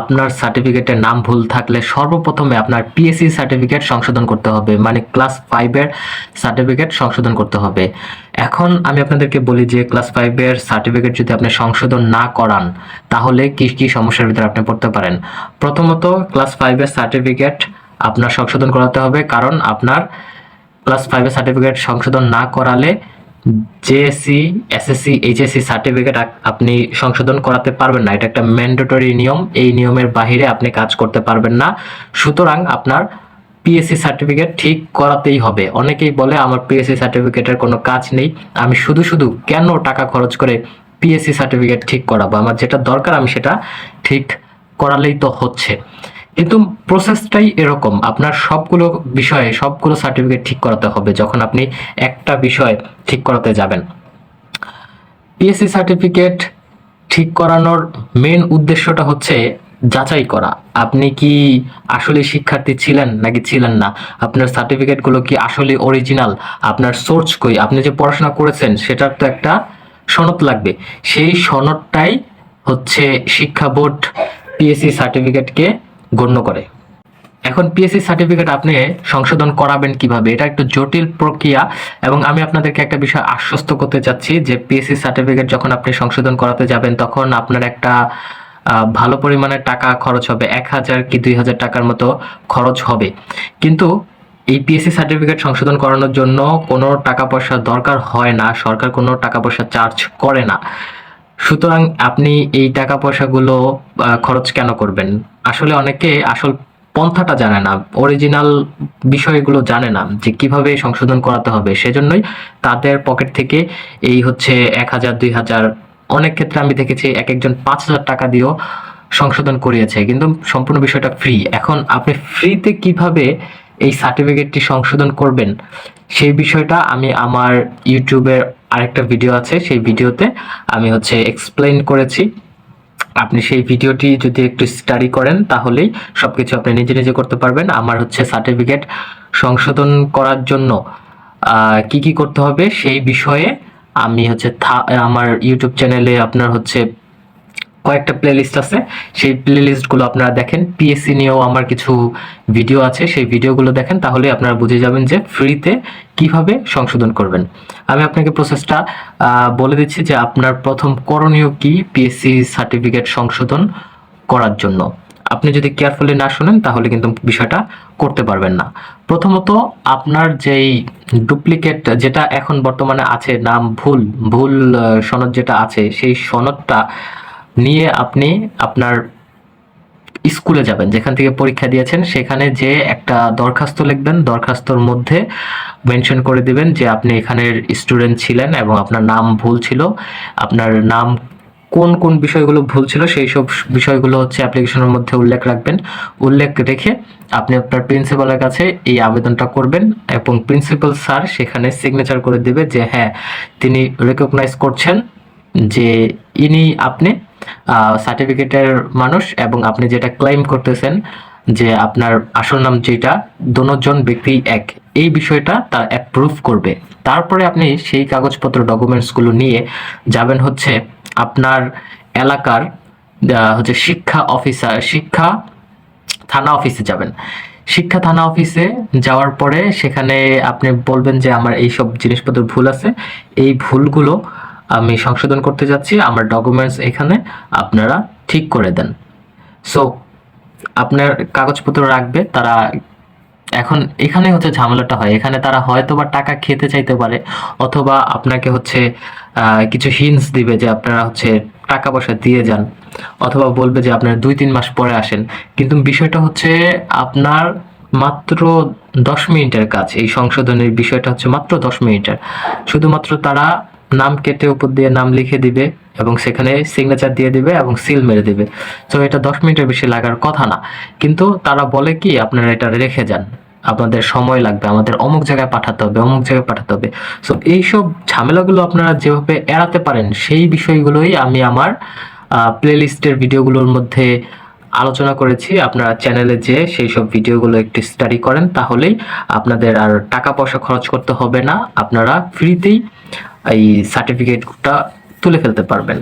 আপনার সার্টিফিকেটের নাম ভুল থাকলে সর্বপ্রথমে আপনার পিএসসি সার্টিফিকেট সংশোধন করতে হবে মানে ক্লাস ফাইভের সার্টিফিকেট সংশোধন করতে হবে। এখন আমি আপনাদেরকে বলি যে ক্লাস ফাইভের সার্টিফিকেট যদি আপনি সংশোধন না করান, তাহলে কি কি সমস্যার ভিতরে আপনি পড়তে পারেন? প্রথমত ক্লাস ফাইভের সার্টিফিকেট আপনার সংশোধন করাতে হবে, কারণ আপনার ক্লাস ফাইভের সার্টিফিকেট সংশোধন না করালে জেএসসি এসএসসি এইচএসসি সার্টিফিকেট আপনি সংশোধন করাতে পারবেন না। এটা একটা ম্যান্ডেটরি নিয়ম। এই নিয়মের বাইরে আপনি কাজ করতে পারবেন না। সুতরাং আপনার পিএসসি সার্টিফিকেট ঠিক করাতেই হবে। অনেকেই বলে, আমার পিএসসি সার্টিফিকেটের কোনো কাজ নেই। আমি শুধু শুধু কেন টাকা খরচ করে পিএসসি সার্টিফিকেট ঠিক করাবো? আমার যেটা দরকার, আমি সেটা ঠিক করালেই তো হচ্ছে। কিন্তু প্রসেসটাই এরকম। আপনার সবগুলো বিষয়ে, সবগুলো সার্টিফিকেট ঠিক করাতে হবে যখন আপনি একটা বিষয় ঠিক করাতে যাবেন। পিএসসি সার্টিফিকেট ঠিক করানোর মেন উদ্দেশ্যটা হচ্ছে যাচাই করা। আপনি কি আসলে শিক্ষার্থী ছিলেন নাকি ছিলেন না? আপনার সার্টিফিকেটগুলো কি আসলে অরিজিনাল আপনার সোর্স কই? আপনি যে পড়াশোনা করেছেন, সেটার তো একটা সনদ লাগবে। সেই সনদটাই হচ্ছে শিক্ষা বোর্ড পিএসসি সার্টিফিকেটকে গণ্য করে। এখন পিএসসি সার্টিফিকেট আপনি সংশোধন করাবেন কীভাবে? এটা একটু জটিল প্রক্রিয়া এবং আমি আপনাদেরকে একটা বিষয় আশ্বস্ত করতে চাচ্ছি যে পিএসসি সার্টিফিকেট যখন আপনি সংশোধন করাতে যাবেন, তখন আপনার একটা ভালো পরিমাণের টাকা খরচ হবে। এক হাজার কি দুই হাজার টাকার মতো খরচ হবে। কিন্তু এই পিএসসি সার্টিফিকেট সংশোধন করানোর জন্য কোনো টাকা পয়সা দরকার হয় না। সরকার কোনো টাকা পয়সা চার্জ করে না। সুতরাং আপনি এই টাকা পয়সাগুলো খরচ কেন করবেন? আসলে অনেকে আসল পন্থাটা জানে না অরিজিনাল বিষয়গুলো জানে না যে কীভাবে সংশোধন করাতে হবে। সেজন্যই তাদের পকেট থেকে এই হচ্ছে এক হাজার, দুই হাজার, অনেক ক্ষেত্রে আমি দেখেছি এক একজন পাঁচ হাজার টাকা দিয়েও সংশোধন করিয়েছে। কিন্তু সম্পূর্ণ বিষয়টা ফ্রি এখন আপনি ফ্রিতে কীভাবে এই সার্টিফিকেটটি সংশোধন করবেন, সেই বিষয়টা আমি আমার ইউটিউবের আরেকটা ভিডিও আছে, সেই ভিডিওতে আমি হচ্ছে এক্সপ্লেন করেছি। আপনি সেই ভিডিওটি যদি একটু স্টাডি করেন, তাহলেই সব কিছু আপনি নিজে নিজে করতে পারবেন। আমার হচ্ছে সার্টিফিকেট সংশোধন করার জন্য কি কি করতে হবে সেই বিষয়ে আমি হচ্ছে আমার ইউটিউব চ্যানেলে আপনার হচ্ছে কয়েকটা প্লেলিস্ট আছে। সেই প্লেলিস্টগুলো আপনারা দেখেন। পিএসসি নিয়েও আমার কিছু ভিডিও আছে। সেই ভিডিওগুলো দেখেন, তাহলে আপনারা বুঝে যাবেন যে ফ্রিতে কীভাবে সংশোধন করবেন। আমি আপনাকে প্রসেসটা বলে দিচ্ছি যে আপনার প্রথম করণীয় কি পিএসসি সার্টিফিকেট সংশোধন করার জন্য। আপনি যদি কেয়ারফুলি না শোনেন, তাহলে কিন্তু বিষয়টা করতে পারবেন না। প্রথমত, আপনার যেই ডুপ্লিকেট যেটা এখন বর্তমানে আছে, নাম ভুল ভুল সনদ যেটা আছে, সেই সনদটা নিয়ে আপনি আপনার স্কুলে যাবেন। যেখান থেকে পরীক্ষা দিয়েছেন, সেখানে যে একটা দরখাস্ত লিখবেন, দরখাস্তর মধ্যে মেনশন করে দিবেন যে আপনি এখানের স্টুডেন্ট ছিলেন এবং আপনার নাম ভুল ছিল। আপনার নাম কোন কোন বিষয়গুলো ভুল ছিল, সেই সব বিষয়গুলো হচ্ছে অ্যাপ্লিকেশনের মধ্যে উল্লেখ রাখবেন। উল্লেখ রেখে আপনি আপনার প্রিন্সিপালের কাছে এই আবেদনটা করবেন এবং প্রিন্সিপাল স্যার সেখানে সিগনেচার করে দেবে যে হ্যাঁ তিনি রেকগনাইজ করছেন যে ইনি আপনি সার্টিফিকেটের মানুষ এবং আপনি যেটা ক্লেম করতেছেন যে আপনার আসল নাম যেটা দোনোজন ব্যক্তি এক। এই বিষয়টা তার অ্যাপ্রুভ করবে। তারপরে আপনি সেই কাগজপত্র ডকুমেন্টসগুলো নিয়ে যাবেন হচ্ছে আপনার এলাকার হচ্ছে শিক্ষা অফিসার শিক্ষা থানা অফিসে যাবেন। শিক্ষা থানা অফিসে যাওয়ার পরে সেখানে আপনি বলবেন যে আমার এই সব জিনিসপত্র ভুল আছে। এই ভুলগুলো আমি সংশোধন করতে যাচ্ছি, আমার ডকুমেন্টস এখানে আপনারা ঠিক করে দেন। সো আপনার কাগজপত্র রাখবে, তারা এখন এখানে হচ্ছে ঝামেলাটা হয়। এখানে তারা হয়তো বা টাকা খেতে চাইতে পারে, অথবা আপনাকে হচ্ছে কিছু হিন্টস দিবে যে আপনারা হচ্ছে টাকা পয়সা দিয়ে যান, অথবা বলবে যে আপনারা দুই তিন মাস পরে আসেন। কিন্তু বিষয়টা হচ্ছে আপনার মাত্র দশ মিনিটের কাজ, এই সংশোধনের বিষয়টা হচ্ছে মাত্র দশ মিনিটের। শুধুমাত্র তারা নাম কেটে উপর দিয়ে নাম লিখে দিবে এবং সেখানে সিগনেচার দিয়ে দিবে এবং সিল মেরে দিবে। তো এটা দশ মিনিটের বেশি লাগার কথা না। কিন্তু তারা বলে কি, আপনারা এটা রেখে যান। আপনাদের সময় লাগবে, আমাদের অমুক জায়গায় পাঠাতে হবে, অমুক জায়গায় পাঠাতে হবে। সো এইসব ঝামেলাগুলো আপনারা যেভাবে এড়াতে পারেন, সেই বিষয়গুলোই আমি আমার প্লেলিস্টের ভিডিওগুলোর মধ্যে আলোচনা করেছি, আপনারা চ্যানেলে যে সেই সব ভিডিওগুলো একটু স্টাডি করেন, তাহলেই আপনাদের আর টাকা পয়সা খরচ করতে হবে না, আপনারা ফ্রিতেই এই সার্টিফিকেটটা তুলে ফেলতে পারবেন।